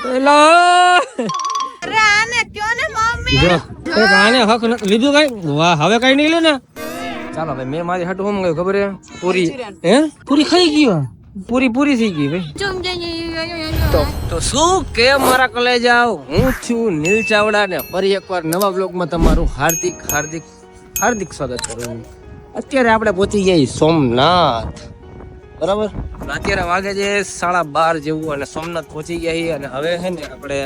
એલો અરે આને કયો ને મમ્મી? જો એક આને હક લીધું કઈ? વાહ હવે કઈ નહીં લે ને? ચાલો ભાઈ મેં મારી હાટું શું ગયો ખબર હે પૂરી. હે? પૂરી ખાઈ ગયો પૂરી પૂરી થઈ ગઈ ભાઈ. ચુમ જઈ તો તો શું કે મારા કલેજા? હું છું નીલ ચાવડા ને ફરી એકવાર નવા બ્લોગમાં તમારું હાર્દિક હાર્દિક હાર્દિક સ્વાગત કરું અત્યારે આપણે પહોંચી ગયા સોમનાથ. બરાબર? અને અત્યારે વાગે છે સાડા બાર જેવું અને સોમનાથ પહોંચી ગયા છીએ અને હવે છે ને આપણે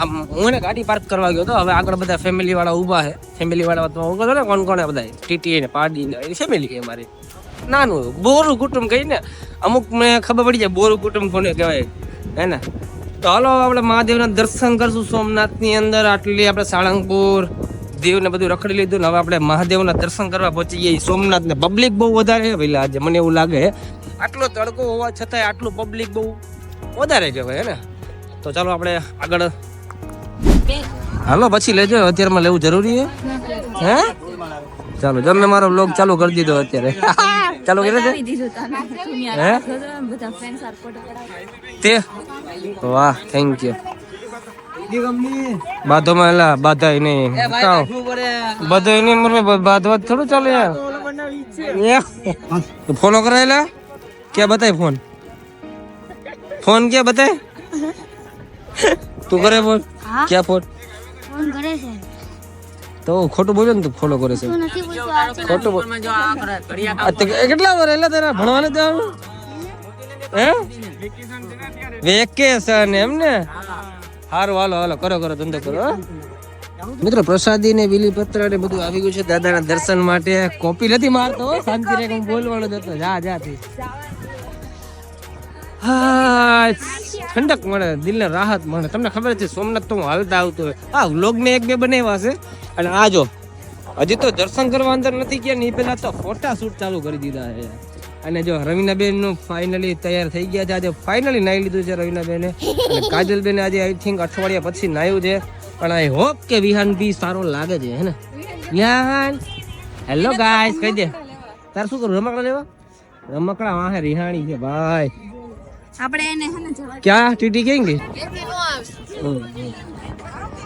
આમ હું એને ગાડી પાર્ક કરવા ગયો તો હવે આગળ બધા ફેમિલી વાળા ઊભા છે. ફેમિલી વાળા તો ઊભા ને, કોણ કોણ બધા? ટીટી ને પાડી ને ફેમિલી છે મારી નાનું બોરું કુટુંબ કહીને અમુક મને ખબર પડી જાય, બોરું કુટુંબ કોને કહેવાય. હે ને? તો હાલો આપણે મહાદેવના દર્શન કરશું સોમનાથની અંદર. આટલી આપણે સાળંગપુર, દેવને બધું રખડી લીધું ને હવે આપણે મહાદેવના દર્શન કરવા પહોંચી ગયા સોમનાથ ને પબ્લિક બહુ વધારે છે. પેલા આજે મને એવું લાગે આટલો તડકો હોવા છતાંય આટલું પબ્લિક બહુ વધારે કહેવાય ને તો ચાલો આપણે આગળ હાલો પછી લેજો અત્યારમાં લેવું જરૂરી હે હે? ચાલો તમે મારો બ્લોગ ચાલુ કરી દીધો અત્યારે. ચાલુ કરી દે હે? તે? વાહ થેન્ક યુ બાધોમાં એલા બાધાય નહીં. કાવ બાધાય નહીં મરે બાધવા થોડું ચાલે. યાર ફોલો કરાયેલા ક્યાં બતાય ફોન ફોન ક્યાં બતાય તું કરે ફોન ક્યાં ફોન ફોન કરે છે તો ખોટું બોલ્યો ને તું ફોલો કરે છે ખોટું કેટલા વાર એટલે તારા ભણવાને જવાનું હે વેકેશન એમ ને હારું હાલો હાલો કરો કરો ધંધો કરો. મિત્રો પ્રસાદી ને બીલી પત્ર ને બધું આવી ગયું છે. દાદાના દર્શન માટે કોપી નથી મારતો શાંતિ રે હું બોલવાનો જતો જા જા તી હા ઠંડક મળે, દિલને રાહત મળે. તમને ખબર છે, સોમનાથ તો હું હાલતા આવતો હોય. આ વ્લોગ ને એક બે બનાવ્યા છે. અને આ જો, હજી તો દર્શન કરવા અંદર નથી ગયા ને એ પહેલાં તો ફોટા શૂટ ચાલુ કરી દીધા છે. અને જો રવિનાબેનનું ફાઇનલી તૈયાર થઈ ગયા છે. આજે ફાઇનલી નાઈ લીધું છે રવિનાબેને. અને કાજલબેન આજે આઈ થિંક અઠવાડિયા પછી નાયું છે. પણ આઈ હોપ કે વિહાન બી સારો લાગે છે, હે ને? વિહાન હેલો ગાઈસ કહી દે. તાર શું કરું, રમકડા લેવા? રમકડા વાહે રિહાણી છે, ભાઈ. આપણે એને હે ને જવા ક્યાં? ટીટી કેમ ગઈ? નો આવશે.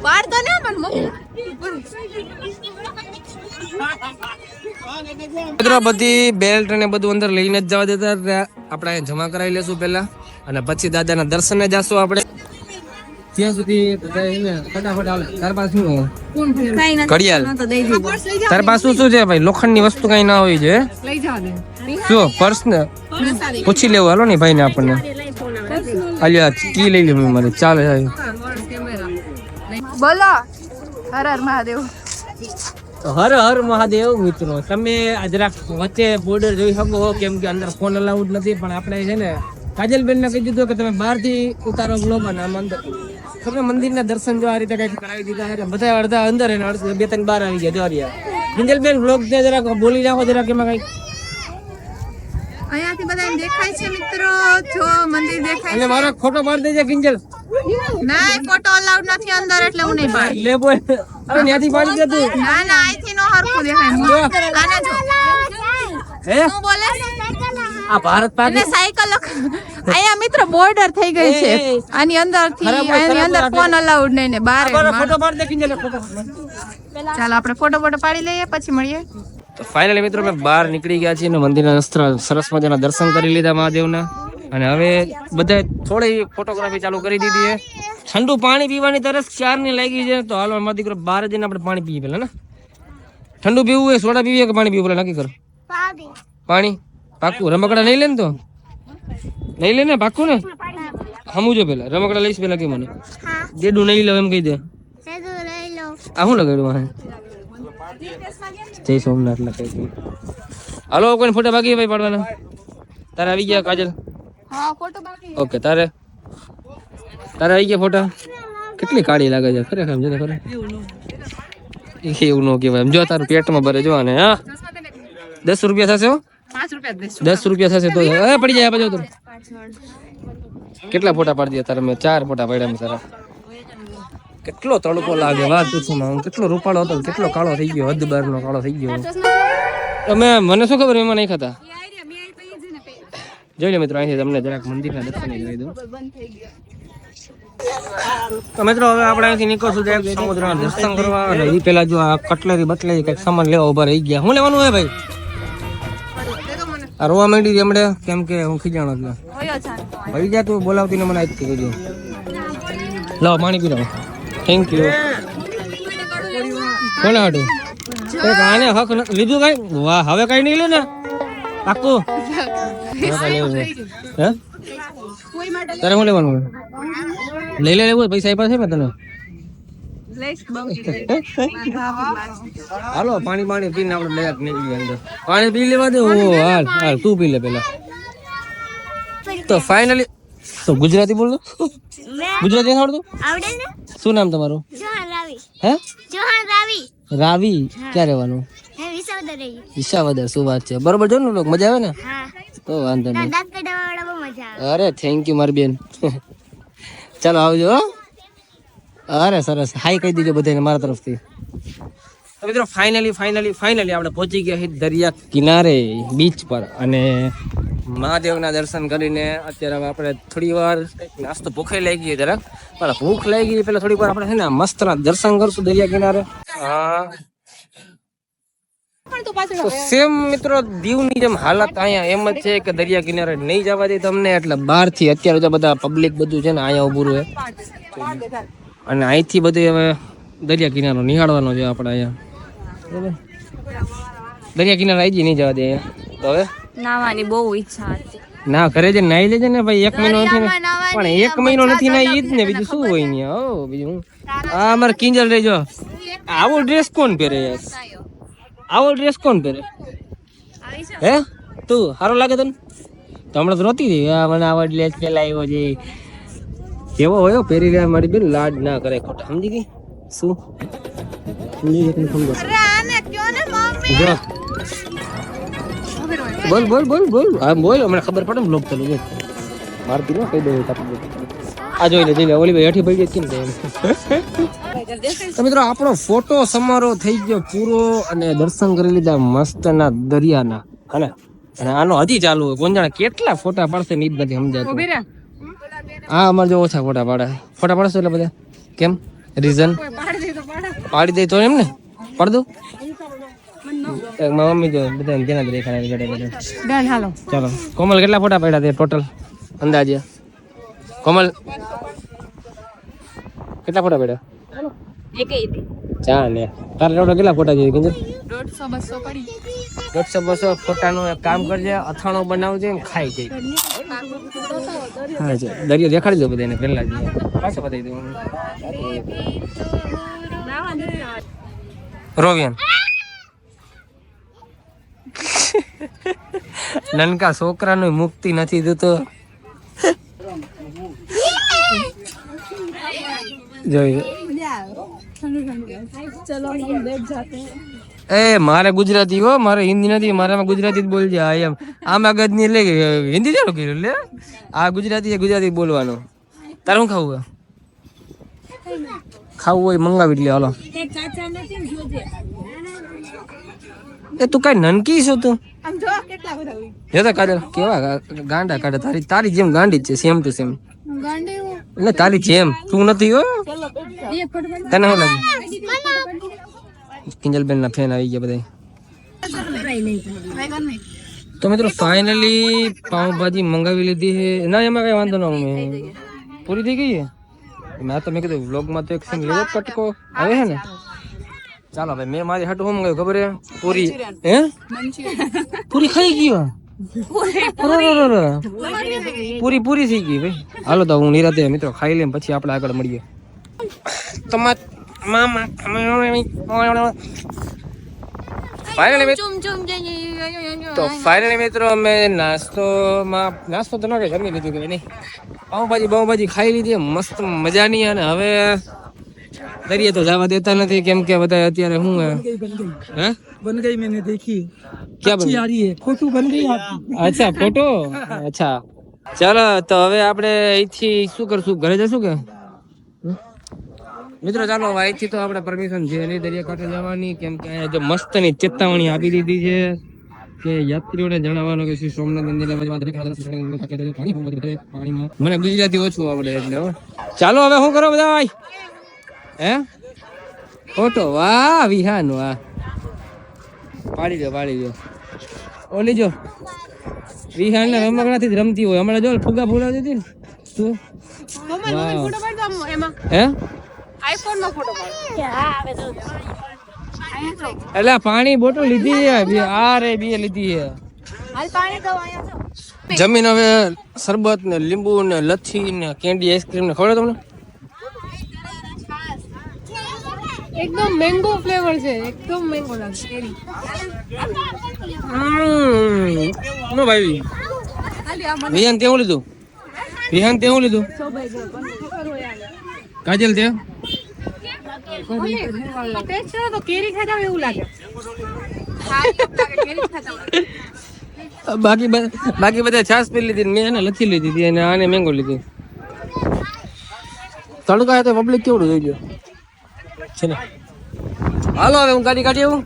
બાર તો ના પણ મિત્રો બધી બેલ્ટ અને બધું અંદર લઈને જ જવા દેતા આપણે અહીંયા જમા કરાવી લેશું પહેલા. અને પછી દાદાના દર્શને જાશું આપણે. ત્યાં સુધી ફટાફટ આવે તાર પાસે શું હોય? કઈ નથી. ઘડિયાળ. તો દઈ દીધું. તાર પાસે શું છે ભાઈ? લોખંડની વસ્તુ કઈ ના હોય છે લઈ જાવ શું? પર્સ ને? પૂછી લેવું. હાલો ને ભાઈ ને આપણને. અલ્યા કી લઈ લે મારે ચાલે. બોલો. હર હર મહાદેવ. હર હર મહાદેવ મિત્રો તમે આ જરાક વચ્ચે બોર્ડર જોઈ શકો છો કેમ કે અંદર ફોન અલાઉડ નથી પણ આપણે છે ને કાજલબેન ને કહી દીધું કે તમે બહારથી ઉતારો બ્લોગ અને આમ અંદર. તમે મંદિરના દર્શન જો આ રીતે કંઈક કરાવી દીધા છે બધા અડધા અંદર અને અડધા બે ત્રણ બહાર આવી ગયા જોરિયા કિંજલબેન બ્લોગ ને જરાક બોલી નાખો જરાક એમાં કંઈક અહીંયાથી બધા દેખાય છે મિત્રો. જો મંદિર દેખાય અને મારો ફોટો પાડી દેજે કિંજલ. ના ફોટો અલાઉડ નથી અંદર એટલે હું નહીં પાડી. લે બોય અરે ન્યાથી પાડી દે તું. ના ના અહીંથી નો હરખું દેખાય. આને જો. હે? શું બોલે આ ભારત પાકિસ્તાન પાકી સાયકલ અહીંયા મિત્રો બોર્ડર થઈ ગઈ છે. આની અંદરથી આની અંદર ફોન અલાઉડ નહીં ને બાર ફોટો પાડી દે કિંજલ ફોટો ચાલો આપણે ફોટો ફોટો પાડી લઈએ પછી મળીએ. તો ફાઇનલી મિત્રો અમે બહાર નીકળી ગયા છીએ અને મંદિરના અસ્ત્ર- સરસ મજાના દર્શન કરી લીધા મહાદેવના. અને હવે બધા થોડી ફોટોગ્રાફી ચાલુ કરી દીધી છે. ઠંડુ પાણી પીવાની તરસ ચારની લાગી છે? તો હાલો અમારો દીકરો બહાર જઈને આપણે પાણી પીએ પેલા ને. ઠંડુ પીવું હોય સોડા પીવી કે પાણી પીવું? પેલા નક્કી કરો. પાણી. પાકું રમકડા નહીં લે ને તો. નહીં લે ને પાકું ને? હમું જો પેલા. રમકડા લઈશ પેલા કે મને? જેડું નહીં લઉં એમ કહી દે. આ શું લગાડ્યું જય સોમનાથ લખાઈ હાલો કોઈ ફોટા બાકી ભાઈ પાડવાના? તારે આવી ગયા કાજલ? ઓકે તારે? તારે આવી ગયા ફોટા? કેટલી કાળી લાગે છે ખરેખર એમ જો તો ખરે એવું ન કહેવાય. એમ જો તારું પેટમાં ભરે જો અને હા? દસ રૂપિયા થશે દસ રૂપિયા થશે તો પડી જાય તો. કેટલા ફોટા પાડી દે તારે? મેં ચાર ફોટા પાડ્યા મેં તારા. કેટલો તડકો લાગે? વાત પૂછું માં કેટલો રૂપાળો હતો? કેટલો કાળો થઈ ગયો? હદ બાર નો કાળો થઈ ગયો. તમે મને શું ખબર એમાં નહીં ખાતા? જોઈ લે મિત્રો અહીંથી તમને જરાક મંદિરના દર્શન કરી દઉં. તો મિત્રો હવે આપણે અહીંથી નીકળશું direct સમુદ્રના દર્શન કરવા. અને એ પેલા જો આ કટલેરી બટલેરી કંઈક સામાન લેવા ઊભા રહી ગયા. શું લેવાનું હોય ભાઈ? આ રોવા માંડી એમણે કેમ કે હું ખીજાણો છું. ભાઈ જા તું બોલાવતી ને મને આજથી કહેજો. લાવો પાણી પી લો થેન્ક યુ કોને હાટું એક આને હક ન- લીધું કઈ? વાહ, હવે કઈ નહીં લે ને. પાક્કું. હવે કાંઈ લેવું છે. હે? તારે શું લેવાનું? હોય? લઈ લે, લેવું હોય? પૈસા આપ્યા છે મેં તને? હાલો, પાણી પાણી પીને આપણે લઈ નીકળી અંદર. પાણી પી લેવા દે. ઓ, હાલ હાલ, તું પી લે પેલા તો ફાઇનલી તો ગુજરાતી બોલતો ગુજરાતી આવડતું? આવડે ને? શું નામ તમારું? જોહાન રાવી. હે? જોહાન રાવી. રાવી? ક્યાં રહેવાનું? વિસાવદર શું વાત છે. બરોબર જો ને લોક મજા આવે ને? તો વાંધો નહીં. અરે થેન્ક યુ મારી બેન. ચાલો આવજો હો. અરે સરસ. હાઈ કહી દીજો બધાને મારા તરફથી. મિત્રો ફાઇનલી ફાઇનલી ફાઇનલી આપણે પહોંચી ગયા છીએ દરિયા કિનારે બીચ પર. અને મહાદેવના દર્શન કરીને અત્યારે આપણે થોડી વાર નાસ્તો ભૂખે લઈ ગઈ જરાક. પણ ભૂખ લઈ ગઈ પેલા થોડી વાર આપણે છે ને મસ્તના દર્શન કરશું દરિયા કિનારે. હા. સેમ મિત્રો દીવની જેમ હાલત અહીંયા એમ જ છે કે દરિયા કિનારે નહીં જવા દે તમને, એટલે બહારથી અત્યારે તો બધા પબ્લિક બધું છે ને અહીંયા ઉભું રહે. અને અહીંથી બધું હવે દરિયા કિનારો નિહાળવાનો છે આપણે અહીંયા. બરાબર? દરિયા કિનારે આવી જઈ નહીં જવા દે તો હવે? નાવાની બહુ ઈચ્છા હતી. ના ઘરે જઈને નાઈ લેજે ને ભાઈ એક મહિનો નથી ને. પણ એક મહિનો નથી ના ઈ જ ને બીજું શું હોય ને ઓ બીજું હું? આ અમારે કિંજલ રેજો આવો ડ્રેસ કોણ પહેરે યાર? આવો ડ્રેસ કોણ પહેરે? હે? તું સારો લાગે તને? તો હમણાં તો નહોતી રહી આ મને આવા ડ્રેસ પહેલા આવ્યો છે. કેવો હોય પહેરી રહ્યા મારી બેન. લાડ ના કરે ખોટા. સમજી ગઈ? શું? સમજી ગઈ તને સમજો જો. બોલ બોલ બોલ બોલ. હા બોલ હમણાં ખબર પડે ને બ્લોક ચાલુ છે. મારતી ન કહી દઉં આ જોઈ લે જોઈ લે ઓલી ભાઈ હેઠી ભાઈ હતી ને મિત્રો આપણો ફોટો સમારોહ થઈ ગયો પૂરો અને દર્શન કરી લીધા મસ્તના દરિયાના. હને અને આનો હજી ચાલુ હોય. કોણ જાણે કેટલા ફોટા પાડશે ને નથી સમજાતું હા અમારે જો ઓછા ફોટા પાડે. ફોટા પાડશો એટલે બધા? કેમ? રીઝન પાડી દે તો એમ ને? પાડ દઉં? મારી મમ્મી જો બધા ધ્યાન જ રેખાડા રેખાડા ડન હાલો. ચાલો. કોમલ કેટલા ફોટા પડ્યા તે ટોટલ? અંદાજે. કોમલ. કેટલા ફોટા પડ્યા? ચા ને. તારે ટોટલ કેટલા ફોટા જોઈએ કિંજલ? દોઢસો બસો પડી દોઢસો બસો ફોટાનું એક કામ કરજે અથાણો બનાવજે ને ખાઈ જઈ હા દરિયો દેખાડી દો બધાને પહેલા જ. પાછો બતાવી દઉં. રોવિયન. નનકા છોકરાનું મુક્તિ નથી દેતો જોઈ એ મારે ગુજરાતી હો મારે હિન્દી નથી મારે ગુજરાતી જ બોલજે. આ એમ. આમ આગળની લે હિન્દી ચાલુ કર્યું લે? આ ગુજરાતી છે ગુજરાતી બોલવાનું. તારે શું ખાવું ખાવું હોય મંગાવી લે હાલો. એ તું કઈ નનકી છો તું? આમ જો કેટલા બધા હોય. તો કાજલ કેવા ગાંડા કાઢે. તારી તારી જેમ ગાંડી જ છે સેમ ટુ સેમ ગાંડી એટલે તારી જેમ. તું નથી હો? તને શું લાગે કિંજલબેન ના ફેન આવી ગયા બધા. તો મિત્રો ફાઇનલી પાઉંભાજી મંગાવી લીધી છે. ના એમાં કઈ વાંધો ના મેં પૂરી થઈ ગઈ છે? મેં તો મેં કીધું વ્લોગમાં તો એક સીન લેવો કટકો આવે છે ને? ચાલો ભાઈ મેં મારી હાટું શું મંગાવ્યું ખબર પૂરી. હે? પૂરી ખાઈ ગયો પૂરી. પૂરી થઈ ગઈ. ભાઈ. હાલો તો હું નિરાતે મિત્રો ખાઈ લઈએ પછી આપણે આગળ મળીએ. તમાર મામા. તો ફાઇનલી મિત્રો અમે નાસ્તોમાં નાસ્તો તો ન કે જમી લીધું કે નહીં? પાઉંભાજી પાઉંભાજી ખાઈ લીધી મસ્ત મજાની અને હવે દરિયે તો જવા દેતા નથી કેમ કે બધા અત્યારે હું હે? બન ગઈ મેને દેખી. ક્યાં બન આ રહી હે ફોટો બન ગઈ અચ્છા ફોટો અચ્છા. ચાલો તો હવે આપણે અહીંથી શું કરશું? ઘરે જશું કે? મિત્રો ચાલો અહીંથી તો આપણે પરમિશન છે નહીં દરિયાકાંઠે જવાની કેમ કે અહીંયા જો મસ્તની ચેતવણી આપી દીધી છે કે યાત્રીઓને જણાવવાનું કે શ્રી સોમનાથ મંદિર મને ગુજરાતી ઓછું આવડે એટલે ચાલો હવે શું કરો બધા ભાઈ? હે? ફોટો વાહ વિહાન વાહ. પાડી દો પાડી દો. ઓલી જો વિહાન ને રમકડાથી જ રમતી હોય. હમણાં જો ફુગા ફૂલાવતી દીધી ને. વાહ. હે? એટલે પાણી બોટલ લીધી આ રે બે લીધી છે. જમીન હવે શરબત ને લીંબુ ને લચ્છી ને કેન્ડી આઈસ્ક્રીમ ને ખબર તમને? એકદમ મેંગો ફ્લેવર છે એકદમ મેંગો લાગે કેરી નો ભાઈ. વિહાન તેવું લીધું? વિહાન તેવું લીધું? કાજલ તે તો કેરી ખાતા એવું લાગે બાકી બ- બાકી બધા છાસ પી લીધી મેં એને લખી લીધી હતી અને આને મેંગો લીધી. તડકા તો પબ્લિક કેવડું જોઈ ગયો છે ને? હાલો હવે હું ગાડી કાઢી આવું.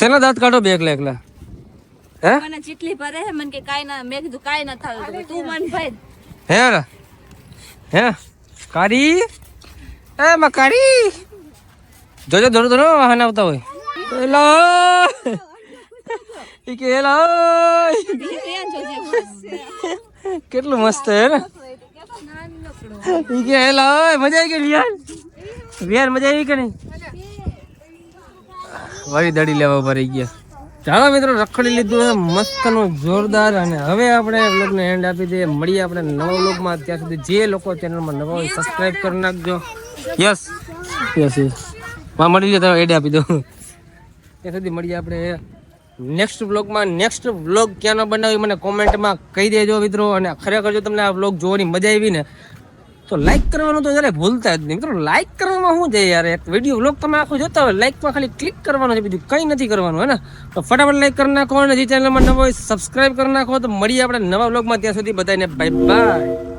તેના દાંત કાઢો બે એકલા એકલા. હે? મને ચીટલી ભરે હે મને કે કાઈ ના મેં કીધું કાઈ ના થાય. તું મન ભાઈ. હે? હે? કાઢી? એ મા કાઢી. જોજો ધોરો ધોરો વાહન આવતા હોય. એલા ઈ કે એલા કેટલું મસ્ત હે ને ઈ કે એલા મજા આવી ગઈ લિયાન લિયાન મજા આવી કે નહીં? વારી દાડી લેવા ભરી ગયા. ચાલો મિત્રો, રખડી લીધું મસ્તનું જોરદાર અને હવે આપણે બ્લોગને એન્ડ આપી દઈએ. મળીએ આપણે નવા બ્લોગમાં ત્યાં સુધી જે લોકો ચેનલમાં નવા હોય સબસ્ક્રાઇબ કરી નાખજો. યસ યસ યસમાં મળી જાય એડ આપી દો ત્યાં સુધી મળીએ આપણે નેક્સ્ટ વ્લોગમાં નેક્સ્ટ વ્લોગ ક્યાંનો બનાવી મને કોમેન્ટમાં કહી દેજો મિત્રો. અને ખરેખર જો તમને આ વ્લોગ જોવાની મજા આવી ને તો લાઈક કરવાનું તો જયારે ભૂલતા જ નહીં. મિત્રો લાઈક કરવામાં શું છે યાર? એક વીડિયો બ્લોગ તમે આખું જોતા હોય લાઈકમાં ખાલી ક્લિક કરવાનું છે, બીજું કંઈ નથી કરવાનું, હે ને? તો ફટાફટ લાઈક કરી નાખો અને જે ચેનલમાં નવો હોય સબસ્ક્રાઈબ કરી નાખો. તો મળીએ આપણે નવા બ્લોગમાં ત્યાં સુધી બધાને બાય બાય